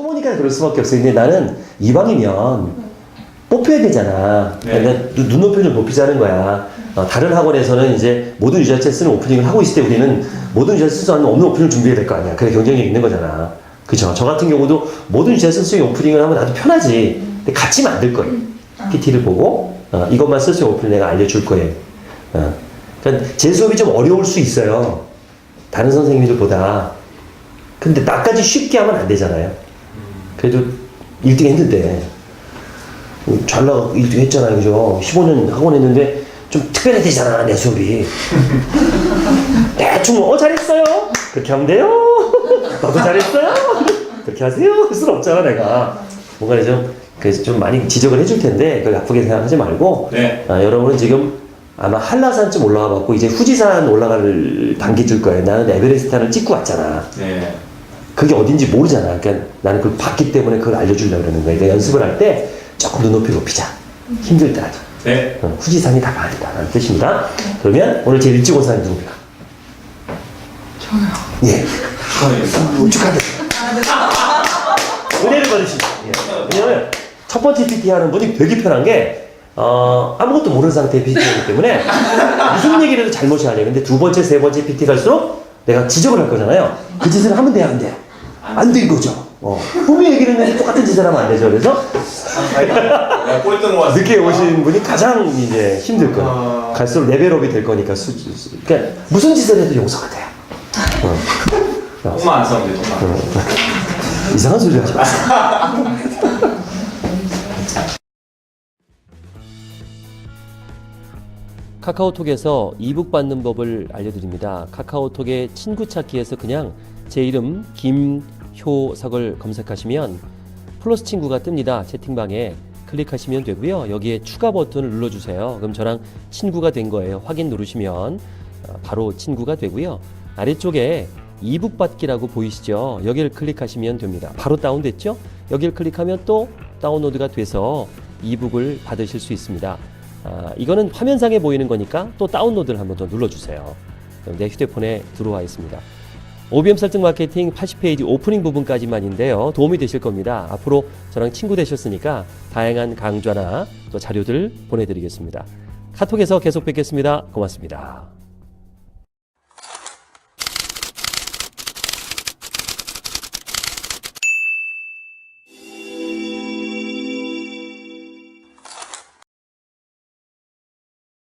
초보니까 그럴 수밖에 없어요. 근데 나는 이왕이면 뽑혀야 되잖아. 네. 그러니까 눈- 눈높이를 좀 높이자는 거야. 어, 다른 학원에서는 이제 모든 유자체 쓰는 오프닝을 하고 있을 때 우리는 모든 유자체 쓸수 없는 없는 오프닝을 준비해야 될 거 아니야. 그래 경쟁력이 있는 거잖아. 그죠? 저 같은 경우도 모든 유자체 쓸수 있는 오프닝을 하면 나도 편하지. 근데 같이 만들 거예요. PT를 보고 어, 이것만 쓸 수 있는 오프닝 내가 알려줄 거예요. 어. 그러니까 제 수업이 좀 어려울 수 있어요. 다른 선생님들보다. 근데 나까지 쉽게 하면 안 되잖아요. 그래도 1등 했는데 잘 나가 1등 했잖아요, 그죠? 15년 학원 했는데 좀 특별해야 되잖아, 내 수업이. 대충 어 잘했어요. 그렇게 하면 돼요. 너도 잘했어요. 그렇게 하세요. 할 수는 없잖아, 내가. 뭔가 좀 그래서 좀 많이 지적을 해줄 텐데 그걸 나쁘게 생각하지 말고 네. 아, 여러분은 지금 아마 한라산쯤 올라가 갖고 이제 후지산 올라갈 단계줄 거예요. 나는 에베레스트를 찍고 왔잖아. 네. 그게 어딘지 모르잖아. 그러니까 나는 그걸 봤기 때문에 그걸 알려주려고 그러는 거야. 그러니까 연습을 할 때 조금 눈높이 높이자. 힘들더라도. 네. 어, 후지산이 다가 아니다 라는 뜻입니다. 그러면 오늘 제일 일찍 온 사람이 누구야? 저요. 예. 축하드립니다. 우 축하드립니다. 은혜를 받으십시오. 예. 왜냐면 첫 번째 PT 하는 분이 되게 편한 게 어, 아무것도 모르는 상태의 PT이기 때문에 무슨 얘기를 해도 잘못이 아니에요. 근데 두 번째, 세 번째 PT 갈수록 내가 지적을 할 거잖아요. 그 짓을 하면 돼요, 안 돼요? 안 된 거죠. 어. 분명히 얘기를 했는데 똑같은 짓을 하면 안 되죠. 그래서 네, 꼴등 왔 늦게 오신 분이 가장 이제 힘들 거예요. 아. 갈수록 레벨업이 될 거니까 수, 수, 그러니까 무슨 짓을 해도 용서가 돼요. 어. 똥만 안 싸면 돼, 똥만. 이상한 소리 하지 마세요. 카카오톡에서 이북 받는 법을 알려드립니다. 카카오톡의 친구 찾기에서 그냥 제 이름 김 효석을 검색하시면 플러스 친구가 뜹니다. 채팅방에 클릭하시면 되고요. 여기에 추가 버튼을 눌러주세요. 그럼 저랑 친구가 된 거예요. 확인 누르시면 어, 바로 친구가 되고요. 아래쪽에 이북 받기라고 보이시죠? 여기를 클릭하시면 됩니다. 바로 다운됐죠? 여기를 클릭하면 또 다운로드가 돼서 이북을 받으실 수 있습니다. 아, 이거는 화면상에 보이는 거니까 또 다운로드를 한번 더 눌러주세요. 내 휴대폰에 들어와 있습니다. OBM 설득 마케팅 80페이지 오프닝 부분까지만인데요. 도움이 되실 겁니다. 앞으로 저랑 친구 되셨으니까 다양한 강좌나 또 자료들 보내드리겠습니다. 카톡에서 계속 뵙겠습니다. 고맙습니다.